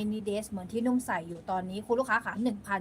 มินิเดสเหมือนที่นุ่มใส่อยู่ตอนนี้คุณลูกค้าค่ะ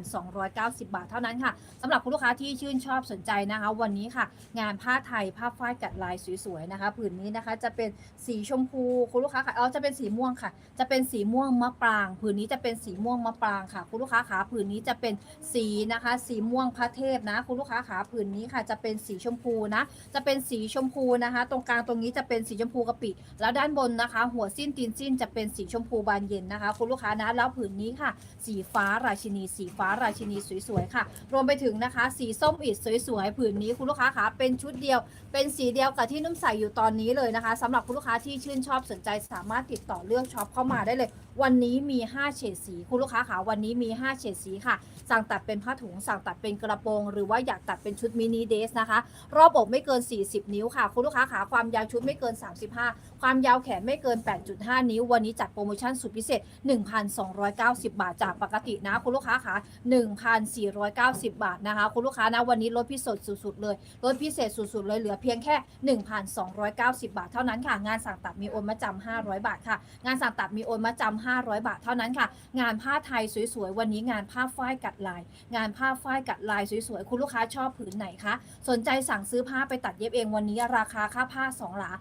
1,290 บาทเท่านั้นค่ะสำหรับคุณลูกค้าที่ชื่นชอบสนใจนะคะ วันนี้ค่ะ งานผ้าไทยผ้าฝ้ายกัดลายสวยๆนะคะผืนนี้นะคะจะเป็นสีชมพูคุณลูกค้าค่ะเออจะเป็นสีม่วงค่ะ จะเป็นสีม่วงมะปรางผืนนี้จะเป็นสีม่วงมะปรางค่ะ คุณลูกค้าขาผืนนี้จะเป็นสีนะคะ สีม่วงพระเทพนะ คุณลูกค้าขาผืนนี้ค่ะ จะเป็นสีชมพูนะ จะเป็นสีชมพูนะคะ ตรงกลางตรงนี้จะเป็นสีชมพูกะปิแล้วด้านบนนะคะ หัวสิ้นตีนสิ้นจะเป็นสีชมพูบานเย็นนะคะ คุณลูกค้านะแล้วผืนนี้ค่ะ สีฟ้าราชินี สีฟ้าราชินีสวยๆค่ะ รวมไปถึงนะคะ สีส้มอิดสวยๆผืนนี้คุณลูกค้าคะเป็นชุดเดียว เป็นสีเดียวกับที่นุ่มใส่อยู่ตอนนี้เลยนะคะสำหรับคุณลูกค้าที่ชื่นชอบสนใจสามารถติดต่อเลือกช็อปเข้ามาได้เลย วันนี้มี5เฉดสีคุณลูกค้าคะวันนี้มี 5เฉดสีค่ะ สั่งตัดเป็นผ้าถุง สั่งตัดเป็นกระโปรง หรือว่าอยากตัดเป็นชุดมินิเดสนะคะ รอบอกไม่เกิน 40 นิ้วค่ะ คุณลูกค้าขาความยาวชุดไม่เกิน 35 ความยาวแขนไม่เกิน 8.5 นิ้ว วันนี้จัดโปรโมชั่นสุดพิเศษ 1,290 บาทจากปกตินะ คุณลูกค้าขา1,490 บาทนะคะ คุณลูกค้านะวันนี้ลดพิเศษสุดๆเลยลดพิเศษสุดๆเลยเหลือเพียงแค่ 1,290 บาทเท่านั้นค่ะ งานสั่งตัดมีโอนมาจำ500 บาทค่ะ งานสั่งตัดมีโอนมาจำ500 บาทเท่านั้นค่ะ งานผ้าไทยสวยๆ วันนี้งานผ้าฝ้ายกัดลาย งานผ้าฝ้ายกัดลายสวยๆ คุณลูกค้าชอบผืนไหนคะ สนใจสั่งซื้อผ้าไปตัดเย็บเองวันนี้ราคาค่าผ้า2หลา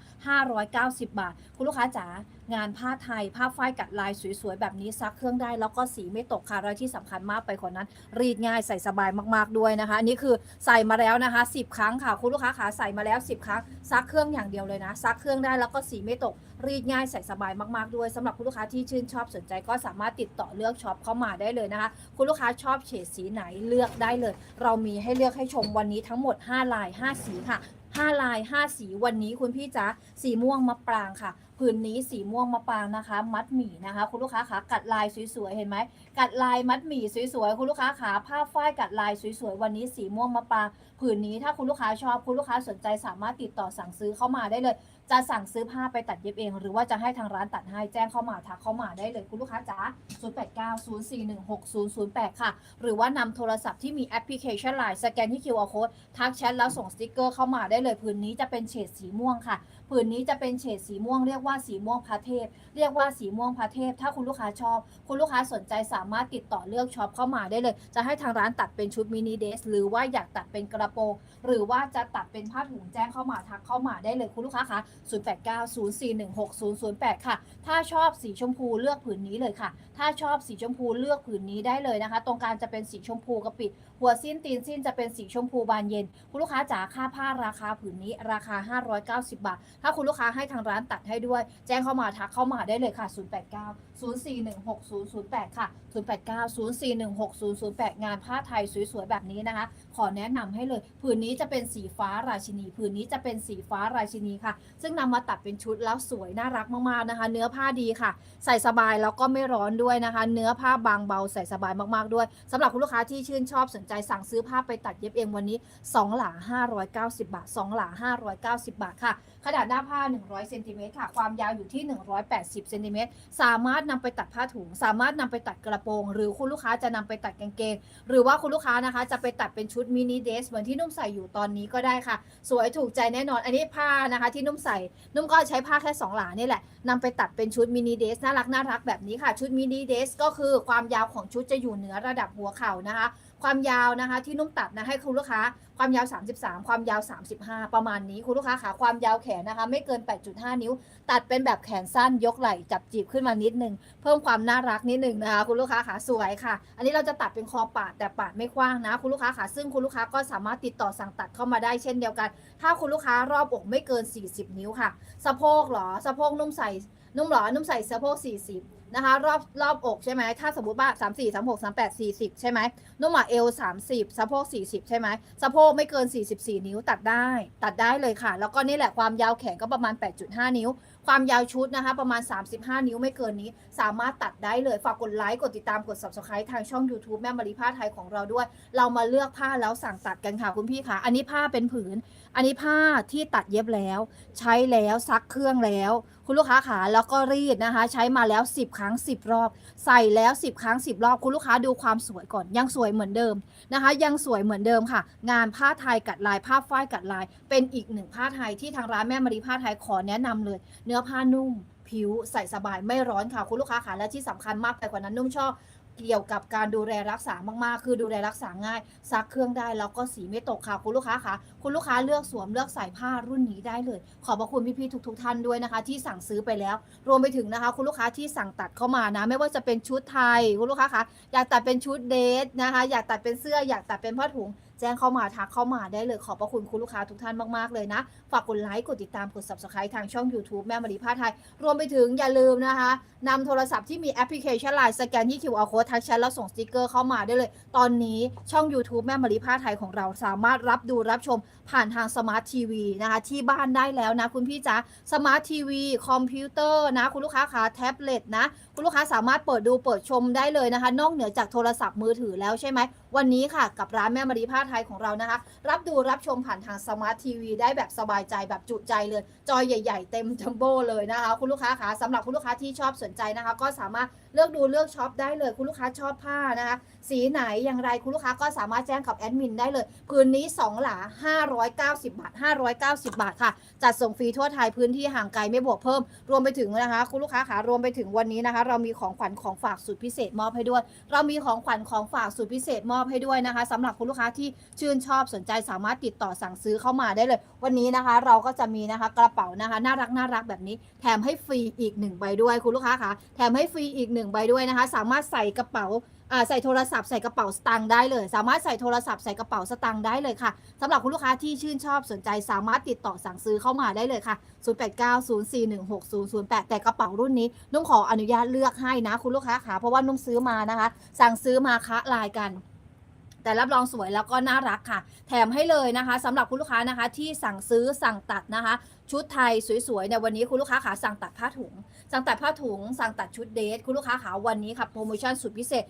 590 บาท คุณลูกค้าจ๋า งานผ้าไทยผ้าฝ้ายกัดลายสวยๆ แบบนี้ซักเครื่องได้ แล้วก็สีไม่ตกค่ะและที่สำคัญมากไปกว่านั้น รีดง่ายใส่สบายมากๆด้วยนะคะอันนี่คือใส่มาแล้วนะคะ 10 ครั้งค่ะ คุณลูกค้าขาใส่มาแล้ว 10 ครั้งซักเครื่องอย่างเดียวเลยนะ ซักเครื่องได้แล้วก็สีไม่ตก รีดง่ายใส่สบายมากๆด้วยสำหรับคุณลูกค้าที่ชื่นชอบสนใจก็สามารถติดต่อเลือกช็อปเข้ามาได้เลยนะคะ คุณลูกค้าชอบเฉดสีไหนเลือกได้เลย เรามีให้เลือกให้ชมวันนี้ทั้งหมด 5 ลาย 5 สีค่ะ 5 ลาย 5 สีวันนี้คุณพี่จ๋าสีม่วงมะปรางค่ะผืนนี้สีม่วงมะปรางนะคะ มัดหมี่นะคะ คุณลูกค้าขากัดลายสวยๆเห็นไหมกัดลายมัดหมี่สวยๆคุณลูกค้าขาผ้าฝ้ายกัดลายสวยๆวันนี้สีม่วงมะปรางผืนนี้ถ้าคุณลูกค้าชอบคุณลูกค้าสนใจสามารถติดต่อสั่งซื้อเข้ามาได้เลย จะสั่งซื้อผ้าไปตัดเย็บเอง หรือว่าจะให้ทางร้านตัดให้แจ้งเข้ามาทักเข้ามาได้เลยคุณลูกค้าจ๋า0890416008 ค่ะ หรือว่านำโทรศัพท์ที่มีแอปพลิเคชัน Line สแกนที่ QR code ทักแชทแล้วส่งสติกเกอร์เข้ามาได้เลยพื้นนี้จะเป็นเฉดสีม่วงค่ะผืนนี้จะเป็นเฉดสีม่วงเรียกว่าสีม่วงพระเทพ เรียกว่าสีม่วงพระเทพ ถ้าคุณลูกค้าชอบ คุณลูกค้าสนใจสามารถติดต่อเลือกช็อปเข้ามาได้เลย จะให้ทางร้านตัดเป็นชุดมินิเดสหรือว่าอยากตัดเป็นกระโปรงหรือว่าจะตัดเป็นผ้าถุงแจ้งเข้ามาทักเข้ามาได้เลยคุณลูกค้าคะ0890416008 ค่ะ ถ้าชอบสีชมพูเลือกผืนนี้เลยค่ะ ถ้าชอบสีชมพูเลือกผืนนี้ได้เลยนะคะ ตรงกลางจะเป็นสีชมพูกระปิดหัวสิ้นตีนสิ้นจะเป็นสีชมพูบานเย็น คุณลูกค้าจ๋าค่าผ้าราคาผืนนี้ราคา 590 บาทถ้าคุณลูกค้าให้ทางร้านตัดให้ด้วย แจ้งเข้ามาทักเข้ามาได้เลยค่ะ 089 0416 008 ค่ะ 089 0416 008 งานผ้าไทยสวยๆ แบบนี้นะคะ ขอแนะนำให้เลย ผืนนี้จะเป็นสีฟ้าราชินี ผืนนี้จะเป็นสีฟ้าราชินีค่ะ ซึ่งนำมาตัดเป็นชุดแล้วสวยน่ารักมากๆนะคะ เนื้อผ้าดีค่ะ ใส่สบายแล้วก็ไม่ร้อนด้วยนะคะ เนื้อผ้าบางเบาใส่สบายมากๆด้วยสำหรับคุณลูกค้าที่ชื่นชอบสนใจสั่งซื้อผ้าไปตัดเย็บเองวันนี้ 2 หลา 590 บาท 2 หลา 590 บาทค่ะ ขนาดหน้าผ้า 100เซนติเมตรค่ะ ความยาวอยู่ที่ 180เซนติเมตรสามารถนำไปตัดผ้าถุง สามารถนำไปตัดกระโปรง หรือคุณลูกค้าจะนำไปตัดกางเกง หรือว่าคุณลูกค้านะคะ จะไปตัดเป็นชุดมินิเดสเหมือนที่นุ่มใส่อยู่ตอนนี้ก็ได้ค่ะ สวยถูกใจแน่นอน อันนี้ผ้านะคะ ที่นุ่มใส่ นุ่มก็ใช้ผ้าแค่ 2 หลานี่แหละนำไปตัดเป็นชุดมินิเดสน่ารักน่ารักแบบนี้ค่ะ ชุดมินิเดสก็คือความยาวของชุดจะอยู่เหนือระดับหัวเข่านะคะความยาวนะคะ ที่นุ่มตัดนะให้คุณลูกค้าความยาว 33 ความยาว 35 ประมาณนี้คุณลูกค้าขาความยาวแขนนะคะ ไม่เกิน 8.5 นิ้ว ตัดเป็นแบบแขนสั้นยกไหล่จับจีบขึ้นมานิดนึง เพิ่มความน่ารักนิดนึงนะคะ คุณลูกค้าขาสวยค่ะ อันนี้เราจะตัดเป็นคอปาดแต่ปาดไม่กว้างนะ คุณลูกค้าขาซึ่งคุณลูกค้าก็สามารถติดต่อสั่งตัดเข้ามาได้เช่นเดียวกัน ถ้าคุณลูกค้ารอบอกไม่เกิน 40 นิ้วค่ะ สะโพกเหรอสะโพกนุ่มใส่นุ่มหรอนุ่มใส่สะโพก 40 นะคะ รอบรอบอกใช่ไหมถ้าสมมติว่า3 4 3 6 3 8 40ใช่ไหมนุ่มอะเอว30สะโพก40ใช่ไหมสะโพกไม่เกิน44นิ้วตัดได้ ตัดได้เลยค่ะ แล้วก็นี่แหละความยาวแขนก็ประมาณ8.5นิ้ว ความยาวชุดนะคะ ประมาณ35นิ้วไม่เกินนี้ สามารถตัดได้เลยฝากกดไลค์กดติดตามกด subscribe ทางช่อง YouTube แม่มารีผ้าไทยของเราด้วย เรามาเลือกผ้าแล้วสั่งตัดกันค่ะคุณพี่ค่ะอันนี้ผ้าเป็นผืน อันนี้ผ้าที่ตัดเย็บแล้ว ใช้แล้วซักเครื่องแล้ว คุณลูกค้าขาแล้วก็รีดนะคะ ใช้มาแล้ว 10 ครั้ง 10 รอบ ใส่แล้ว 10 ครั้ง 10 รอบ คุณลูกค้าดูความสวยก่อน ยังสวยเหมือนเดิมนะคะ ยังสวยเหมือนเดิมค่ะ งานผ้าไทยกัดลายผ้าฝ้ายกัดลาย เป็นอีกหนึ่งผ้าไทยที่ทางร้านแม่มารีผ้าไทยขอแนะนำเลย เนื้อผ้านุ่มผิวใส่สบายไม่ร้อนค่ะคุณลูกค้าขาและที่สำคัญมากไปกว่านั้นนุ่มชอบ เกี่ยวกับการดูแลรักษามากๆ คือดูแลรักษาง่าย ซักเครื่องได้แล้วก็สีไม่ตกค่ะ คุณลูกค้าค่ะ คุณลูกค้าเลือกสวมเลือกใส่ผ้ารุ่นนี้ได้เลย ขอบพระคุณพี่ๆทุกๆท่านด้วยนะคะ ที่สั่งซื้อไปแล้ว รวมไปถึงนะคะ คุณลูกค้าที่สั่งตัดเข้ามานะ ไม่ว่าจะเป็นชุดไทย คุณลูกค้าคะอยากตัดเป็นชุดเดทนะคะ อยากตัดเป็นเสื้อ อยากตัดเป็นผ้าถุง จ้งเข้ามาทักเข้ามาได้เลยขอบพระคุณคุณลูกค้าทุกท่านมากๆเลยนะ ฝากกดไลค์กดติดตามกด subscribe ทางช่อง YouTube แม่มารีผ้าไทย รวมไปถึงอย่าลืมนะคะนำโทรศัพท์ที่มีแอปพลิเคชันไลน์สแกนที่ QR code ทักแชทแล้วส่งสติกเกอร์เข้ามาได้เลย ตอนนี้ช่อง YouTube แม่มารีผ้าไทยของเราสามารถรับดูรับชมผ่านทางสมาร์ททีวีนะคะที่บ้านได้แล้วนะคุณพี่จ๋าสมาร์ททีวีคอมพิวเตอร์นะคุณลูกค้าคะแท็บเล็ตนะ คุณลูกค้าสามารถเปิดดูเปิดชมได้เลยนะคะ นอกเหนือจากโทรศัพท์มือถือแล้วใช่ไหม วันนี้ค่ะ กับร้านแม่มารีผ้าไทยของเรานะคะ รับดูรับชมผ่านทางสมาร์ททีวีได้แบบสบายใจแบบจุใจเลย จอใหญ่ๆ เต็มจัมโบ้เลยนะคะ คุณลูกค้าคะสำหรับคุณลูกค้าที่ชอบสนใจนะคะ ก็สามารถเลือกดูเลือกช็อปได้เลย คุณลูกค้าชอบผ้านะคะ สีไหนอย่างไรคุณลูกค้าก็สามารถแจ้งกับแอดมินได้เลยพื้นนี้2หลา590 บาท 590 บาทค่ะ จัดส่งฟรีทั่วไทยพื้นที่ห่างไกลไม่บวกเพิ่ม รวมไปถึงนะคะ คุณลูกค้าขารวมไปถึงวันนี้นะคะเรามีของขวัญของฝากสุดพิเศษมอบให้ด้วย เรามีของขวัญของฝากสุดพิเศษมอบให้ด้วยนะคะสำหรับคุณลูกค้าที่ชื่นชอบสนใจสามารถติดต่อสั่งซื้อเข้ามาได้เลย วันนี้นะคะ เราก็จะมีนะคะกระเป๋านะคะน่ารักน่ารักแบบนี้ แถมให้ฟรีอีกหนึ่งใบด้วยคุณลูกค้าคะแถมให้ฟรีอีกหนึ่งใบด้วยนะคะ สามารถใส่กระเป๋า ใส่โทรศัพท์ใส่กระเป๋าสตางค์ได้เลย สามารถใส่โทรศัพท์ใส่กระเป๋าสตางค์ได้เลยค่ะสำหรับคุณลูกค้าที่ชื่นชอบสนใจสามารถติดต่อสั่งซื้อเข้ามาได้เลยค่ะ 0890416008 แต่กระเป๋ารุ่นนี้นุ่มขออนุญาตเลือกให้นะ คุณลูกค้าค่ะเพราะว่านุ่มซื้อมานะคะ สั่งซื้อมาคะลายกันแต่รับรองสวยแล้วก็น่ารักค่ะ แถมให้เลยนะคะสำหรับคุณลูกค้านะคะที่สั่งซื้อสั่งตัดนะคะ ชุดไทยสวยๆในวันนี้คุณลูกค้าขาสั่งตัดผ้าถุง สั่งตัดผ้าถุง สั่งตัดชุดเดทคุณลูกค้าขาวันนี้ค่ะโปรโมชั่นสุดพิเศษ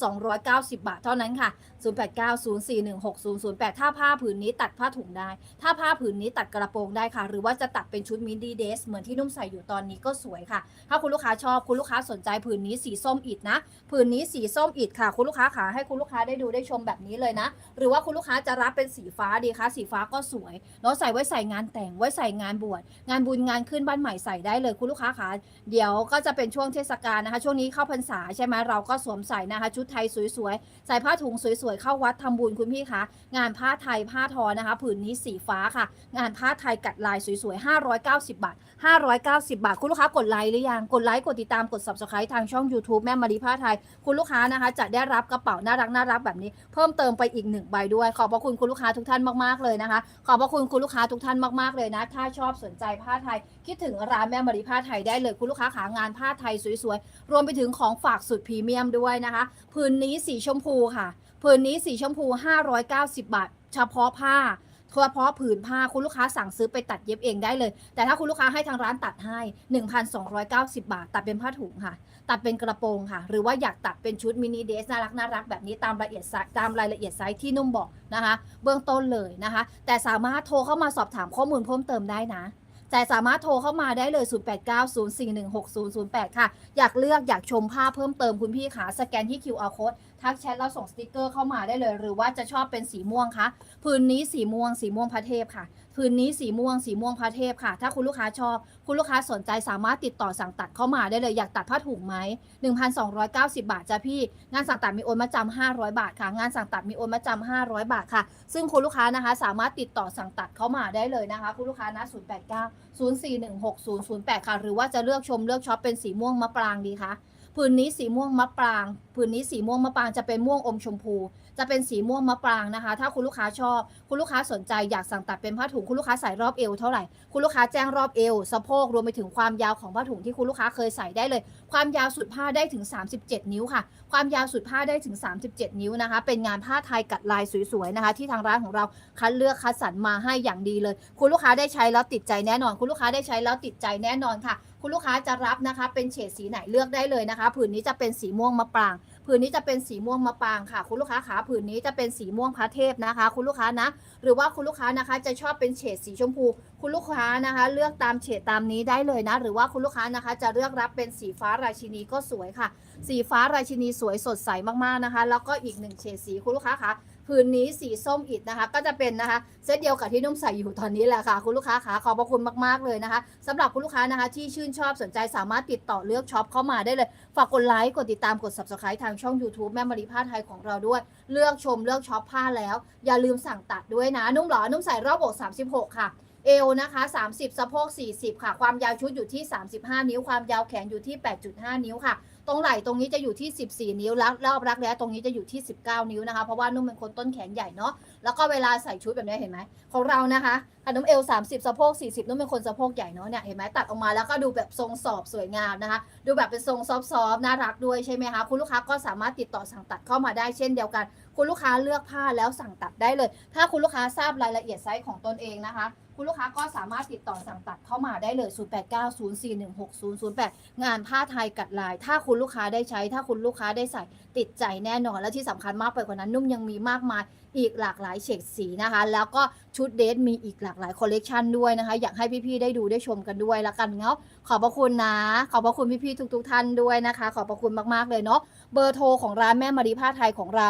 1,290 บาทเท่านั้นค่ะ 0890416008 ถ้าผ้าผืนนี้ตัดผ้าถุงได้ ถ้าผ้าผืนนี้ตัดกระโปรงได้ค่ะ หรือว่าจะตัดเป็นชุดมินิเดสเหมือนที่นุ่มใส่อยู่ตอนนี้ก็สวยค่ะ ถ้าคุณลูกค้าชอบคุณลูกค้าสนใจผืนนี้สีส้มอิดนะผืนนี้สีส้มอิดค่ะ คุณลูกค้าขาให้คุณลูกค้าได้ดูได้ชมแบบนี้เลยนะ หรือว่าคุณลูกค้าจะรับเป็นสีฟ้าดีคะสีฟ้าก็สวยเนาะใส่ไว้ใส่งานแต่งไว้ใส่งานบวชงานบุญงานขึ้นบ้านใหม่ใส่ได้เลยคุณลูกค้าขาเดี๋ยวก็จะเป็นช่วงเทศกาลนะคะ ช่วงนี้เข้าพรรษาใช่ไหมเราก็สวมใส่นะคะ ชุดไทยสวยๆใส่ผ้าถุงสวยๆเข้าวัดทำบุญคุณพี่คะงานผ้าไทยผ้าทอนะคะ ผืนนี้สีฟ้าค่ะ งานผ้าไทยกัดลายสวยๆ590 บาท 590 บาท คุณลูกค้ากดไลค์หรือยังกดไลค์กดติดตามกด subscribe ทางช่อง YouTube แม่มารีผ้าไทย คุณลูกค้านะคะ จะได้รับกระเป๋าน่ารักน่ารักแบบนี้ เพิ่มเติมไปอีกหนึ่งใบด้วย ขอบพระคุณคุณลูกค้าทุกท่านมากๆเลยนะคะ ขอบพระคุณคุณลูกค้าทุกท่านมากๆเลยนะถ้าชอบสนใจผ้าไทย คิดถึงร้านแม่มารีผ้าไทยได้เลยคุณลูกค้าขางานผ้าไทยสวยๆ รวมไปถึงของฝากสุดพรีเมียมด้วยนะคะผืนนี้สีชมพูค่ะผืนนี้สีชมพู 590 บาท เฉพาะผ้า เฉพาะผืนผ้าคุณลูกค้าสั่งซื้อไปตัดเย็บเองได้เลย แต่ถ้าคุณลูกค้าให้ทางร้านตัดให้ 1,290 บาท ตัดเป็นผ้าถุงค่ะ ตัดเป็นกระโปรงค่ะ หรือว่าอยากตัดเป็นชุดมินิเดสน่ารักน่ารักแบบนี้ตามรายละเอียดไซส์ตามรายละเอียดไซส์ที่นุ่มบอกนะคะ เบื้องต้นเลยนะคะ แต่สามารถโทรเข้ามาสอบถามข้อมูลเพิ่มเติมได้นะแต่สามารถโทรเข้ามาได้เลย 0890416008 ค่ะ อยากเลือกอยากชมภาพเพิ่มเติมคุณพี่ขาสแกนที่ QR code ทักแชทแล้วส่งสติกเกอร์เข้ามาได้เลย หรือว่าจะชอบเป็นสีม่วงคะพื้นนี้สีม่วง สีม่วงพระเทพค่ะพื้นนี้สีม่วง สีม่วงพระเทพค่ะ ถ้าคุณลูกค้าชอบ คุณลูกค้าสนใจสามารถติดต่อสั่งตัดเข้ามาได้เลย อยากตัดผ้าถุงไหม1,290 บาทจ้ะพี่ งานสั่งตัดมีโอนมาจำ500 บาทค่ะ งานสั่งตัดมีโอนมาจำ500 บาทค่ะ ซึ่งคุณลูกค้านะคะ สามารถติดต่อสั่งตัดเข้ามาได้เลยนะคะ คุณลูกค้านะ089 0416 008 ค่ะ หรือว่าจะเลือกชมเลือกช็อปเป็นสีม่วงมะปรางดีคะ ผืนนี้สีม่วงมะปราง ผืนนี้สีม่วงมะปรางจะเป็นม่วงอมชมพู จะเป็นสีม่วงมะปรางนะคะ ถ้าคุณลูกค้าชอบ คุณลูกค้าสนใจอยากสั่งตัดเป็นผ้าถุงคุณลูกค้าใส่รอบเอวเท่าไหร่ คุณลูกค้าแจ้งรอบเอวสะโพกรวมไปถึงความยาวของผ้าถุงที่คุณลูกค้าเคยใส่ได้เลย ความยาวสุดผ้าได้ถึง 37 นิ้วค่ะ ความยาวสุดผ้าได้ถึง 37 นิ้วนะคะ เป็นงานผ้าไทยกัดลายสวยๆนะคะ ที่ทางร้านของเราคัดเลือกคัดสรรมาให้อย่างดีเลย คุณลูกค้าได้ใช้แล้วติดใจแน่นอน คุณลูกค้าได้ใช้แล้วติดใจแน่นอนค่ะ คุณลูกค้าจะรับนะคะ เป็นเฉดสีไหนเลือกได้เลยนะคะ ผืนนี้จะเป็นสีม่วงมะปราง ผืนนี้จะเป็นสีม่วงมะปรางค่ะ คุณลูกค้าขาผืนนี้จะเป็นสีม่วงพระเทพนะคะ คุณลูกค้านะ หรือว่าคุณลูกค้านะคะ จะชอบเป็นเฉดสีชมพู คุณลูกค้านะคะ เลือกตามเฉดตามนี้ได้เลยนะ หรือว่าคุณลูกค้านะคะ จะเลือกรับเป็นสีฟ้าราชินีก็สวยค่ะ สีฟ้าราชินีสวยสดใสมากๆนะคะ แล้วก็อีกหนึ่งเฉดสีคุณลูกค้าคะ ผืนนี้สีส้มอิดนะคะ ก็จะเป็นนะคะเซตเดียวกับที่นุ่มใส่อยู่ตอนนี้แหละค่ะ คุณลูกค้าขาขอบพระคุณมากๆเลยนะคะสำหรับคุณลูกค้านะคะ ที่ชื่นชอบสนใจสามารถติดต่อเลือกช็อปเข้ามาได้เลย ฝากกดไลค์กดติดตามกด subscribe ทางช่อง YouTube แม่มารีผ้าไทยของเราด้วย เลือกชมเลือกช็อปผ้าแล้ว อย่าลืมสั่งตัดด้วยนะ นุ่มหรอนุ่มใส่รอบอก36 ค่ะเอวนะคะ30 สะโพก 40 ค่ะ ความยาวชุดอยู่ที่ 35 นิ้ว ความยาวแขนอยู่ที่ 8.5 นิ้วค่ะ ตรงไหล่ตรงนี้จะอยู่ที่ 14 นิ้วแล้วรอบรักแร้ตรงนี้จะอยู่ที่ 19 นิ้วนะคะ เพราะว่านุ่มเป็นคนต้นแขนใหญ่เนาะ แล้วก็เวลาใส่ชุดแบบนี้เห็นไหมของเรานะคะขนมเอว 30 สะโพก 40นุ่มเป็นคนสะโพกใหญ่เนาะเนี่ยเห็นไหมตัดออกมาแล้วก็ดูแบบทรงสอบสวยงามนะคะ ดูแบบเป็นทรงซอฟต์ๆน่ารักด้วยใช่ไหมคะ คุณลูกค้าก็สามารถติดต่อสั่งตัดเข้ามาได้เช่นเดียวกัน คุณลูกค้าเลือกผ้าแล้วสั่งตัดได้เลย ถ้าคุณลูกค้าทราบรายละเอียดไซส์ของตนเองนะคะคุณลูกค้าก็สามารถติดต่อสั่งตัดเข้ามาได้เลย 0890416008 งานผ้าไทยกัดลาย ถ้าคุณลูกค้าได้ใช้ ถ้าคุณลูกค้าได้ใส่ ติดใจแน่นอน และที่สำคัญมากไปกว่านั้นนุ่มยังมีมากมายอีกหลากหลายเฉดสีนะคะ แล้วก็ชุดเดทมีอีกหลากหลายคอลเลกชันด้วยนะคะ อยากให้พี่ๆได้ดูได้ชมกันด้วยละกันเนาะขอบพระคุณนะ ขอบพระคุณพี่ๆทุก ๆ ท่านด้วยนะคะ ขอบพระคุณมากๆเลยเนาะเบอร์โทรของร้านแม่มารีผ้าไทยของเรา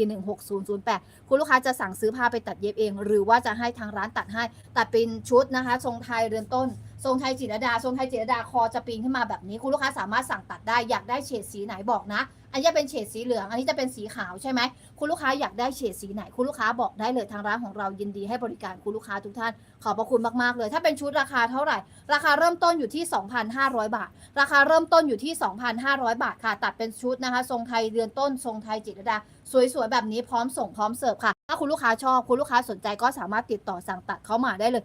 0890416008 คุณลูกค้าจะสั่งซื้อผ้าไปตัดเย็บเอง หรือว่าจะให้ทางร้านตัดให้ตัดเป็นชุดนะคะ ทรงไทยเรือนต้น ทรงไทยจิรดาทรงไทยจิรดาคอจะปีนขึ้นมาแบบนี้ คุณลูกค้าสามารถสั่งตัดได้อยากได้เฉดสีไหนบอกนะ อันนี้เป็นเฉดสีเหลือง อันนี้จะเป็นสีขาวใช่ไหมคุณลูกค้าอยากได้เฉดสีไหน คุณลูกค้าบอกได้เลยทางร้านของเรายินดีให้บริการคุณลูกค้าทุกท่าน ขอบพระคุณมากๆเลย ถ้าเป็นชุดราคาเท่าไหร่ ราคาเริ่มต้นอยู่ที่ 2,500 บาท ราคาเริ่มต้นอยู่ที่ 2,500 บาทค่ะ ตัดเป็นชุดนะคะ ทรงไทยเรือนต้นทรงไทยจิตรดา สวยๆแบบนี้พร้อมส่งพร้อมเสิร์ฟค่ะ ถ้าคุณลูกค้าชอบคุณลูกค้าสนใจก็สามารถติดต่อสั่งตัดเข้ามาได้เลย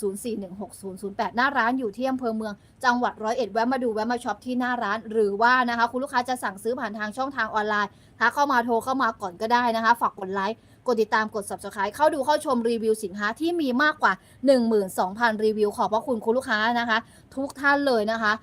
0890416008 หน้าร้านอยู่ที่อำเภอเมืองจังหวัดร้อยเอ็ดแวะมาดูแวะมาช็อปที่หน้าร้าน หรือว่านะคะคุณลูกค้าจะสั่งซื้อผ่านทางช่องทางออนไลน์ทักเข้ามาโทรเข้ามาก่อนก็ได้นะคะ ฝากกดไลค์กดติดตามกด subscribe เข้าดูเข้าชมรีวิวสินค้าที่มีมากกว่า 12,000 รีวิวขอบพระคุณคุณลูกค้านะคะ ทุกท่านเลยนะคะ